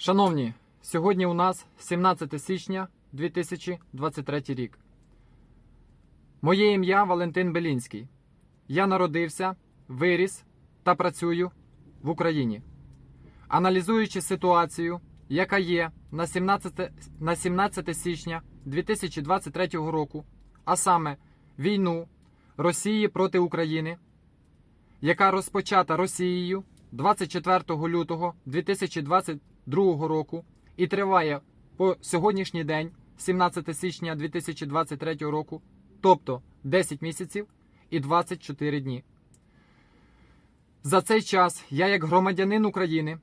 Шановні, сьогодні у нас 17 січня 2023 рік. Моє ім'я Валентин Белінський. Я народився, виріс та працюю в Україні. Аналізуючи ситуацію, яка є на 17, на 17 січня 2023 року, а саме війну Росії проти України, яка розпочата Росією 24 лютого 2022 року і триває по сьогоднішній день, 17 січня 2023 року, тобто 10 місяців і 24 дні. За цей час я, як громадянин України,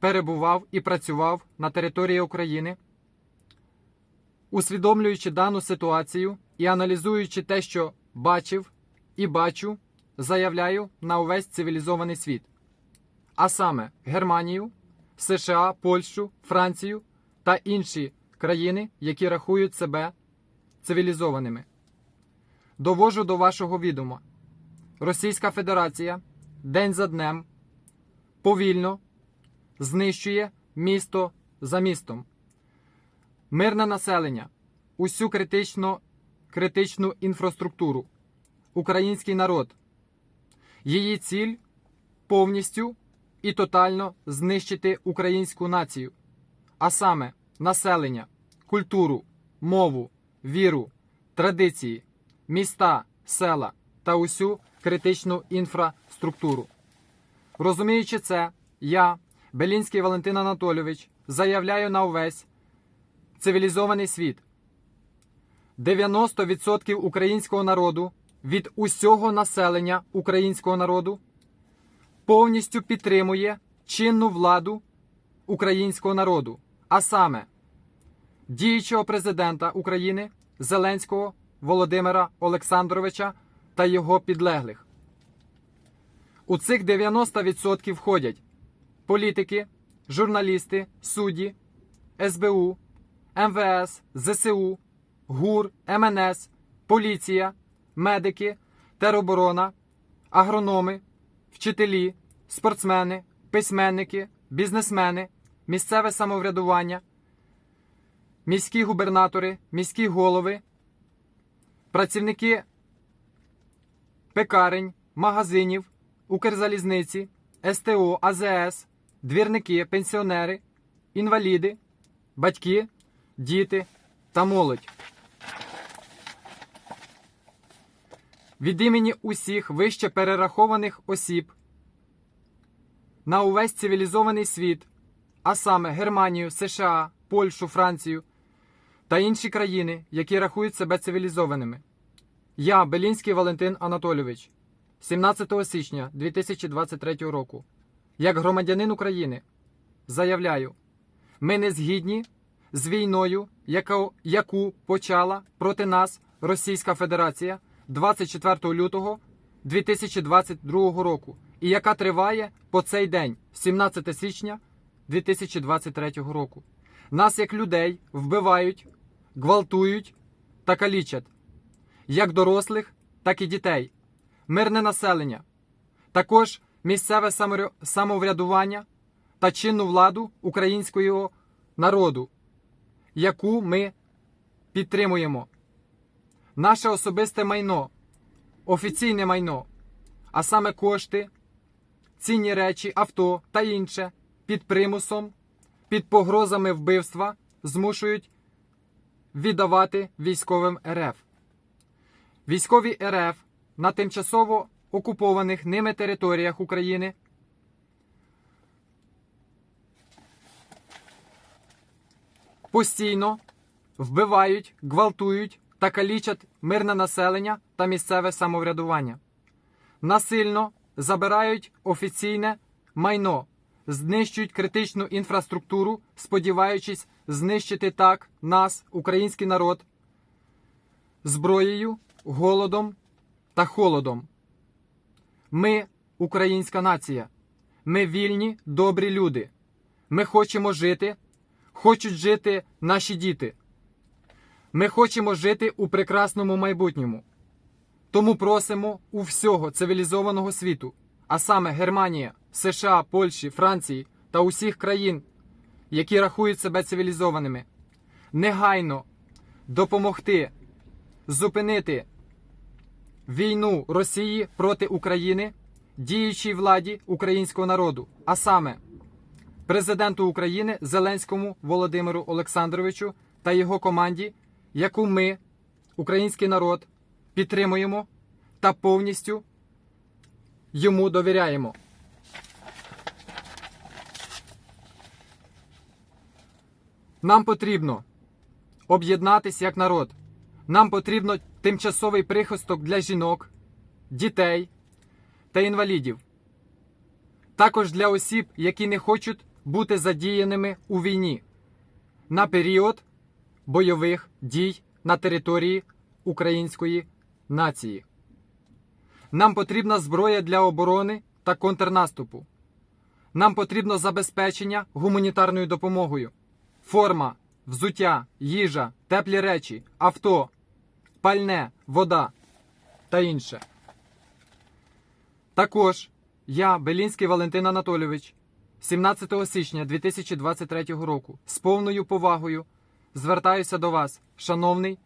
перебував і працював на території України, усвідомлюючи дану ситуацію і аналізуючи те, що бачив і бачу, заявляю на увесь цивілізований світ, а саме Германію, США, Польщу, Францію та інші країни, які рахують себе цивілізованими. Довожу до вашого відома. Російська Федерація день за днем повільно знищує місто за містом. Мирне населення, усю критично, критичну інфраструктуру, український народ. Її ціль повністю і тотально знищити українську націю, а саме населення, культуру, мову, віру, традиції, міста, села та усю критичну інфраструктуру. Розуміючи це, я, Белінський Валентин Анатолійович, заявляю на увесь цивілізований світ. 90% українського народу від усього населення українського народу повністю підтримує чинну владу українського народу, а саме діючого президента України Зеленського Володимира Олександровича та його підлеглих. У цих 90% входять політики, журналісти, судді, СБУ, МВС, ЗСУ, ГУР, МНС, поліція, медики, тероборона, агрономи, вчителі, спортсмени, письменники, бізнесмени, місцеве самоврядування, міські губернатори, міські голови, працівники пекарень, магазинів, Укрзалізниці, СТО, АЗС, двірники, пенсіонери, інваліди, батьки, діти та молодь. Від імені усіх вище перерахованих осіб на увесь цивілізований світ, а саме Германію, США, Польщу, Францію та інші країни, які рахують себе цивілізованими. Я, Белінський Валентин Анатолійович, 17 січня 2023 року, як громадянин України, заявляю, ми не згідні з війною, яку почала проти нас Російська Федерація 24 лютого 2022 року, і яка триває по цей день, 17 січня 2023 року. Нас, як людей, вбивають, гвалтують та калічать, як дорослих, так і дітей, мирне населення, також місцеве самоврядування та чинну владу українського народу, яку ми підтримуємо. Наше особисте майно, офіційне майно, а саме кошти, цінні речі, авто та інше під примусом, під погрозами вбивства змушують віддавати військовим РФ. Військові РФ на тимчасово окупованих ними територіях України постійно вбивають, гвалтують та калічать мирне населення та місцеве самоврядування. Насильно забирають офіційне майно, знищують критичну інфраструктуру, сподіваючись знищити так нас, український народ, зброєю, голодом та холодом. Ми українська нація. Ми вільні, добрі люди. Ми хочемо жити, хочуть жити наші діти. Ми хочемо жити у прекрасному майбутньому. Тому просимо у всього цивілізованого світу, а саме Германія, США, Польщі, Франції та усіх країн, які рахують себе цивілізованими, негайно допомогти зупинити війну Росії проти України діючій владі українського народу, а саме президенту України Зеленському Володимиру Олександровичу та його команді, яку ми, український народ, підтримуємо та повністю йому довіряємо. Нам потрібно об'єднатися як народ. Нам потрібно тимчасовий прихисток для жінок, дітей та інвалідів. Також для осіб, які не хочуть бути задіяними у війні на період бойових дій на території української нації. Нам потрібна зброя для оборони та контрнаступу. Нам потрібно забезпечення гуманітарною допомогою, форма, взуття, їжа, теплі речі, авто, пальне, вода та інше. Також я, Белінський Валентин Анатолійович, 17 січня 2023 року з повною повагою звертаюся до вас, шановний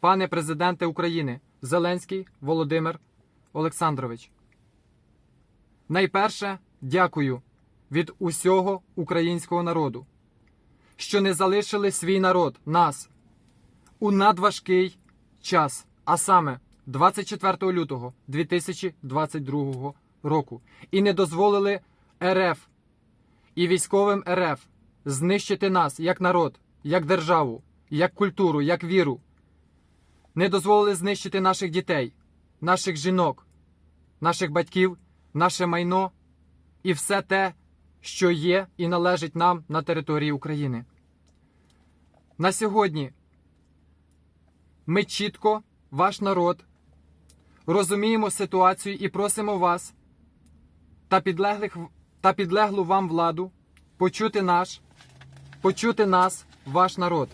пане президенте України Зеленський Володимир Олександрович. Найперше дякую від усього українського народу, що не залишили свій народ, нас у надважкий час, а саме 24 лютого 2022 року, і не дозволили РФ і військовим РФ знищити нас як народ, як державу, як культуру, як віру. Не дозволили знищити наших дітей, наших жінок, наших батьків, наше майно і все те, що є і належить нам на території України. На сьогодні ми чітко, ваш народ, розуміємо ситуацію і просимо вас та підлеглих та підлеглу вам владу почути наш, почути нас, ваш народ.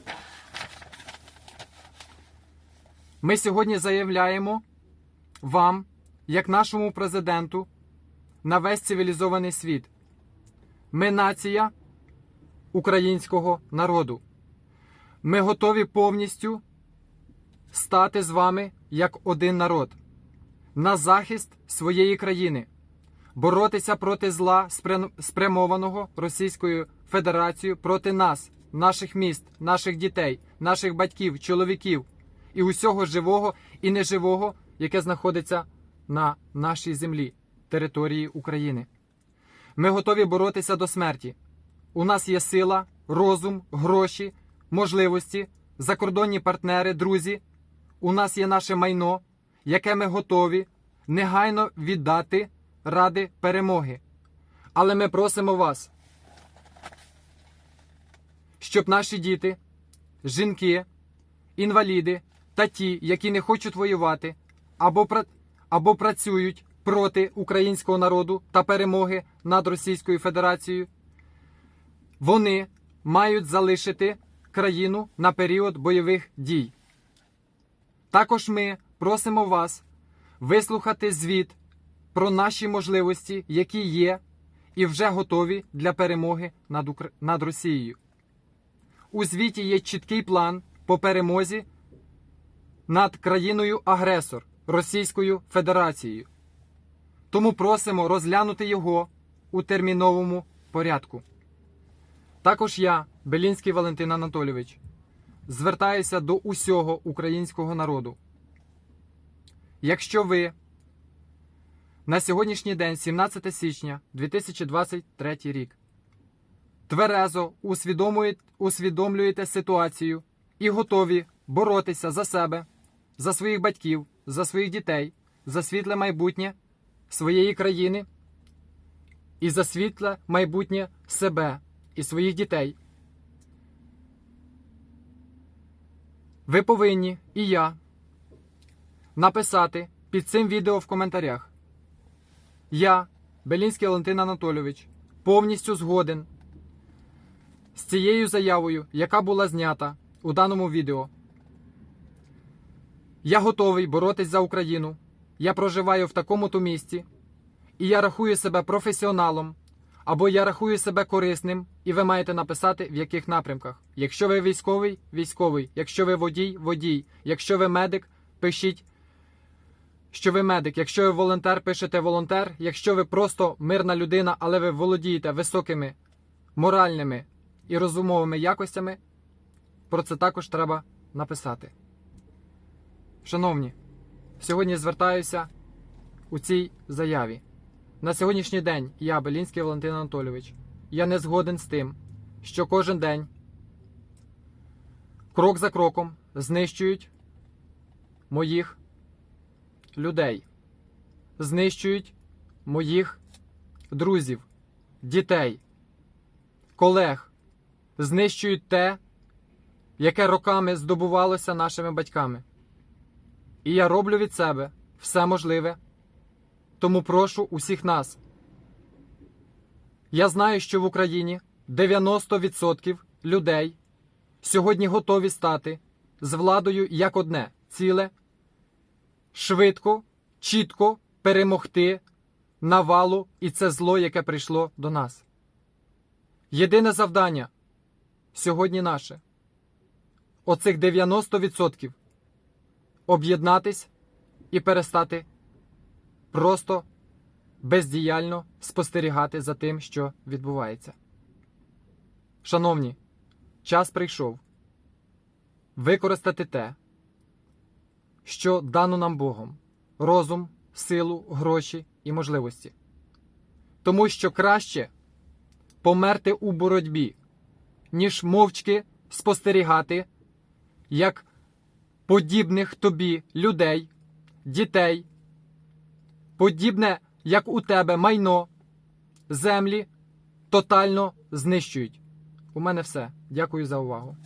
Ми сьогодні заявляємо вам, як нашому президенту, на весь цивілізований світ. Ми нація українського народу. Ми готові повністю стати з вами як один народ на захист своєї країни, боротися проти зла, спрямованого Російською Федерацією проти нас, наших міст, наших дітей, наших батьків, чоловіків і усього живого і неживого, яке знаходиться на нашій землі, території України. Ми готові боротися до смерті. У нас є сила, розум, гроші, можливості, закордонні партнери, друзі. У нас є наше майно, яке ми готові негайно віддати ради перемоги. Але ми просимо вас, щоб наші діти, жінки, інваліди та ті, які не хочуть воювати або, пра- або працюють проти українського народу та перемоги над Російською Федерацією, вони мають залишити країну на період бойових дій. Також ми просимо вас вислухати звіт про наші можливості, які є і вже готові для перемоги над, Укра... над Росією. У звіті є чіткий план по перемозі над країною агресор Російською Федерацією. Тому просимо розглянути його у терміновому порядку. Також я, Белінський Валентин Анатолійович, звертаюся до усього українського народу. Якщо ви на сьогоднішній день, 17 січня 2023 рік, тверезо усвідомлюєте ситуацію і готові боротися за себе, за своїх батьків, за своїх дітей, за світле майбутнє своєї країни і за світле майбутнє себе і своїх дітей. Ви повинні і я написати під цим відео в коментарях. Я, Белінський Валентин Анатолійович, повністю згоден з цією заявою, яка була знята у даному відео. Я готовий боротись за Україну. Я проживаю в такому то місті, і я рахую себе професіоналом, Або я рахую себе корисним, і ви маєте написати в яких напрямках. Якщо ви військовий, військовий. Якщо ви водій, водій. Якщо ви медик, пишіть, що ви медик. Якщо ви волонтер, пишете волонтер. Якщо ви просто мирна людина, але ви володієте високими моральними і розумовими якостями, про це також треба написати. Шановні, сьогодні звертаюся у цій заяві. На сьогоднішній день я, Белінський Валентин Анатолійович, я не згоден з тим, що кожен день крок за кроком знищують моїх людей, знищують моїх друзів, дітей, колег, знищують те, яке роками здобувалося нашими батьками. І я роблю від себе все можливе. Тому прошу усіх нас. Я знаю, що в Україні 90% людей сьогодні готові стати з владою як одне ціле, швидко, чітко перемогти навалу і це зло, яке прийшло до нас. Єдине завдання сьогодні наше оцих 90% об'єднатись і перестати просто бездіяльно спостерігати за тим, що відбувається. Шановні, час прийшов використати те, що дано нам Богом розум, силу, гроші і можливості. Тому що краще померти у боротьбі, ніж мовчки спостерігати, як подібних тобі людей, дітей, подібне, як у тебе майно, землі тотально знищують. У мене все. Дякую за увагу.